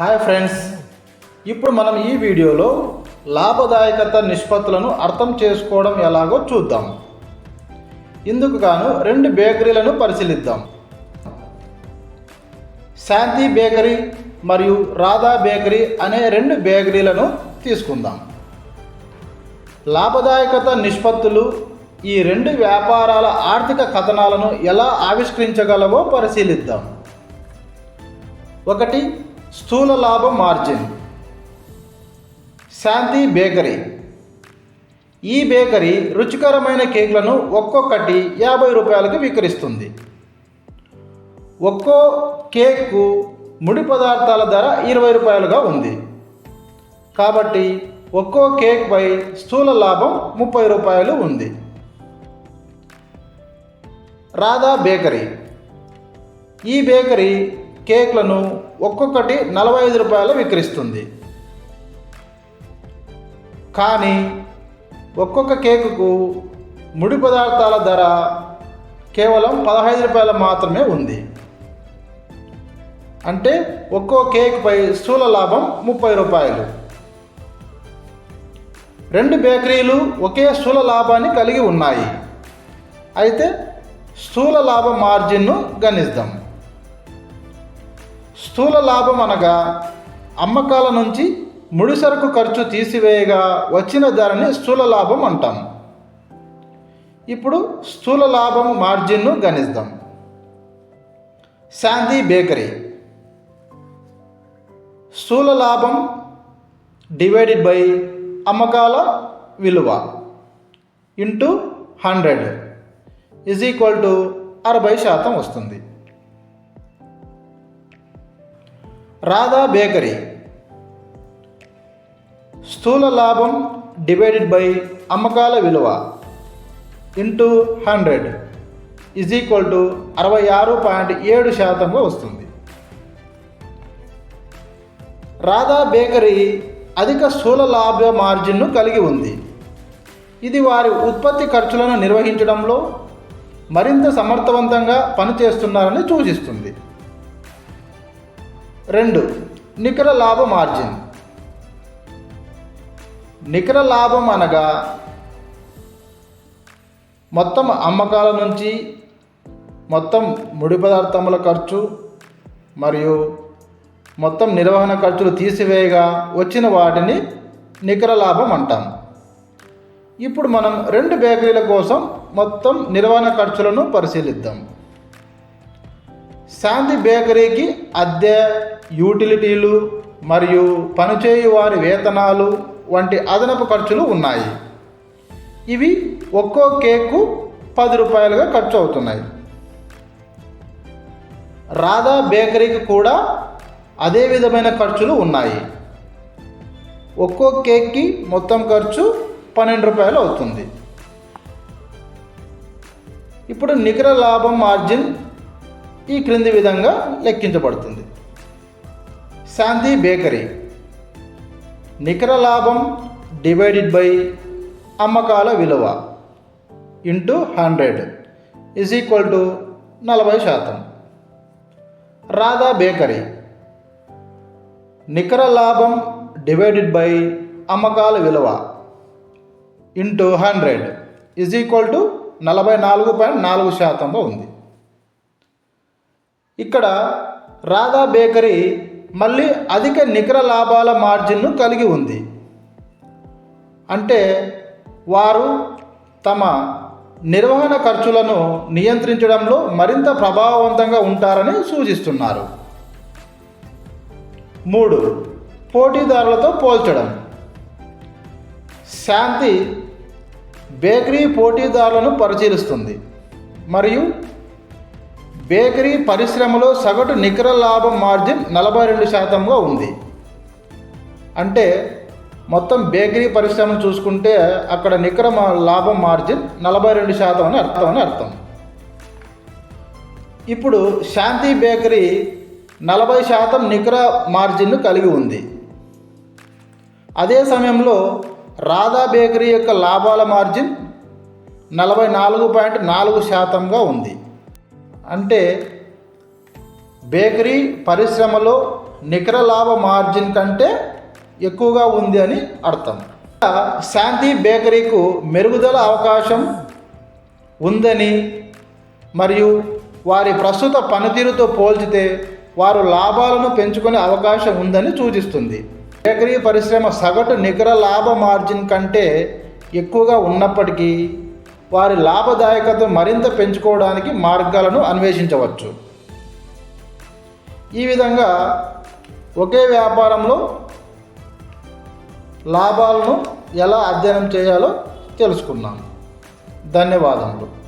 Hi friends. ఇప్పుడు మనం ఈ వీడియోలో లాభదాయకత నిష్పత్తులను అర్థం చేసుకోవడం ఎలాగో చూద్దాం. ఇందుకు గాను రెండు బేకరీలను పరిశీలిద్దాం. శాంతి బేకరీ మరియు రాధా బేకరీ అనే రెండు బేకరీలను తీసుకుందాం. లాభదాయకత నిష్పత్తులు ఈ రెండు వ్యాపారాల ఆర్థిక కథనాలను ఎలా ఆవిష్కరించగలవో పరిశీలిద్దాం. ఒకటి స్థూల లాభ మార్జిన్ శాంతి బేకరీ. ఈ బేకరీ రుచికరమైన కేక్లను ఒక్కొక్కటి యాభై రూపాయలకు విక్రయిస్తుంది. ఒక్కో కేక్కు ముడి పదార్థాల ధర ఇరవై రూపాయలుగా ఉంది. కాబట్టి ఒక్కో కేక్పై స్థూల లాభం ముప్పై రూపాయలు ఉంది. రాధా బేకరీ. ఈ బేకరీ కేక్లను ఒక్కొక్కటి నలభై ఐదు రూపాయలు విక్రిస్తుంది కానీ ఒక్కొక్క కేకుకు ముడి పదార్థాల ధర కేవలం పదహైదు రూపాయలు మాత్రమే ఉంది. అంటే ఒక్కో కేక్పై స్థూల లాభం ముప్పై రూపాయలు. రెండు బేకరీలు ఒకే స్థూల లాభాన్ని కలిగి ఉన్నాయి. అయితే స్థూల లాభ మార్జిన్ను గణిద్దాం. స్థూల లాభం అనగా అమ్మకాల నుంచి ముడిసరుకు ఖర్చు తీసివేయగా వచ్చిన ధరని స్థూల లాభం అంటాం. ఇప్పుడు స్థూల లాభం మార్జిన్ను గణిద్దాం. శాంతి బేకరీ. స్థూల లాభం డివైడెడ్ బై అమ్మకాల విలువ into hundred is equal to అరవై శాతం వస్తుంది. రాధా బేకరీ. స్థూల లాభం డివైడెడ్ బై అమ్మకాల విలువ into hundred is equal to అరవై ఆరు పాయింట్ ఏడు శాతంగా వస్తుంది. రాధా బేకరీ అధిక స్థూల లాభ మార్జిన్ను కలిగి ఉంది. ఇది వారి ఉత్పత్తి ఖర్చులను నిర్వహించడంలో మరింత సమర్థవంతంగా పనిచేస్తున్నారని సూచిస్తుంది. రెండు నికర లాభ మార్జిన్. నికర లాభం అనగా మొత్తం అమ్మకాల నుంచి మొత్తం ముడి పదార్థముల ఖర్చు మరియు మొత్తం నిర్వహణ ఖర్చులు తీసివేయగా వచ్చిన వాటిని నికర లాభం అంటాం. ఇప్పుడు మనం రెండు బేకరీల కోసం మొత్తం నిర్వహణ ఖర్చులను పరిశీలిద్దాం. శాంతి బేకరీకి అద్దె యూటిలిటీలు మరియు పనిచేయు వారి వేతనాలు వంటి అదనపు ఖర్చులు ఉన్నాయి. ఇవి ఒక్కో కేక్కు పది రూపాయలుగా ఖర్చు అవుతున్నాయి. రాధా బేకరీకి కూడా అదే విధమైన ఖర్చులు ఉన్నాయి. ఒక్కో కేక్కి మొత్తం ఖర్చు పన్నెండు రూపాయలు అవుతుంది. ఇప్పుడు నికర లాభం మార్జిన్ ఈ క్రింది విధంగా లెక్కించబడుతుంది. శాంతి బేకరీ. నికర లాభం డివైడెడ్ బై అమ్మకాల విలువ into hundred is equal to నలభై శాతం. రాధా బేకరీ. నికర లాభం డివైడెడ్ బై అమ్మకాల విలువ into hundred is equal to నలభై నాలుగు పాయింట్ నాలుగు శాతంలో ఉంది. ఇక్కడ రాధా బేకరీ మళ్ళీ అధిక నికర లాభాల మార్జిన్ను కలిగి ఉంది. అంటే వారు తమ నిర్వహణ ఖర్చులను నియంత్రించడంలో మరింత ప్రభావవంతంగా ఉంటారని సూచిస్తున్నారు. మూడు పోటీదారులతో పోల్చడం. శాంతి బేకరీ పోటీదారులను పరిశీలిస్తుంది. మరియు బేకరీ పరిశ్రమలో సగటు నికర లాభం మార్జిన్ నలభై రెండు శాతంగా ఉంది. అంటే మొత్తం బేకరీ పరిశ్రమను చూసుకుంటే అక్కడ నికర మా- లాభం మార్జిన్ నలభై రెండు శాతం అని అర్థం అని అర్థం. ఇప్పుడు శాంతి బేకరీ నలభై శాతం నికర మార్జిన్ను కలిగి ఉంది. అదే సమయంలో రాధా బేకరీ యొక్క లాభాల మార్జిన్ నలభై నాలుగు పాయింట్ నాలుగు శాతంగా ఉంది. అంటే బేకరీ పరిశ్రమలో నికర లాభ మార్జిన్ కంటే ఎక్కువగా ఉంది అని అర్థం. శాంతి బేకరీకు మెరుగుదల అవకాశం ఉందని మరియు వారి ప్రస్తుత పనితీరుతో పోల్చితే వారు లాభాలను పెంచుకునే అవకాశం ఉందని సూచిస్తుంది. బేకరీ పరిశ్రమ సగటు నికర లాభ మార్జిన్ కంటే ఎక్కువగా ఉన్నప్పటికీ వారి లాభదాయకత మరింత పెంచుకోవడానికి మార్గాలను అన్వేషించవచ్చు. ఈ విధంగా ఒకే వ్యాపారంలో లాభాలను ఎలా అధ్యయనం చేయాలో తెలుసుకున్నాం ధన్యవాదములు.